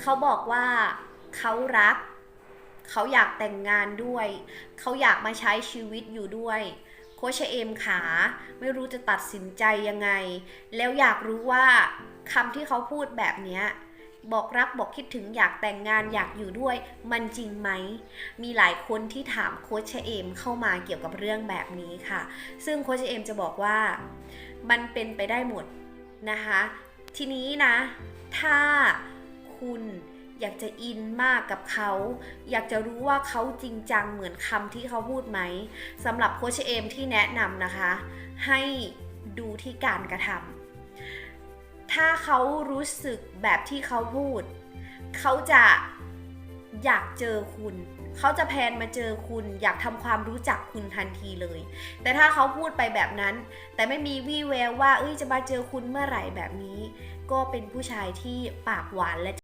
เขาบอกว่าเขารัก เขาอยากแต่งงานด้วย เขาอยากมาใช้ชีวิตอยู่ด้วยโคชเอมขาไม่รู้จะตัดสินใจยังไง แล้วอยากรู้ว่าคำที่เขาพูดแบบนี้บอกรักบอกคิดถึงอยากแต่งงานอยากอยู่ด้วย มันจริงไหม มีหลายคนที่ถามโค้ชเอมเข้ามาเกี่ยวกับเรื่องแบบนี้ค่ะ ซึ่งโค้ชเอมจะบอกว่ามันเป็นไปได้หมดนะคะ ทีนี้นะ ถ้า อยากจะอินมากกับเขา อยากจะรู้ว่าเขาจริงจังเหมือนคำที่เขาพูดไหมสำหรับโคชเอมที่แนะนำนะคะ ให้ดูที่การกระทำถ้าเขารู้สึกแบบที่เขาพูด เขาจะอยากเจอคุณ เขาจะแพนมาเจอคุณ อยากทำความรู้จักคุณทันทีเลย แต่ถ้าเขาพูดไปแบบนั้น แต่ไม่มีวี่แววว่า เอ้ยจะมาเจอคุณเมื่อไหร่แบบนี้ ก็เป็นผู้ชายที่ปากหวานและ